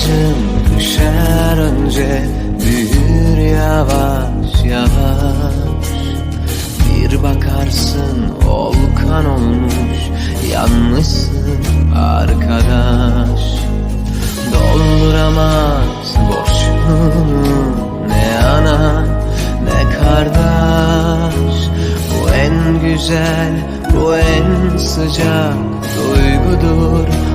acım düşer önce Büyür yavaş yavaş. Bir bakarsın volkan olmuş Yanmışsın arkadaş. Dolduramaz boşluğunu Ne ana ne kardeş. Bu en güzel bu en sıcak duygudur.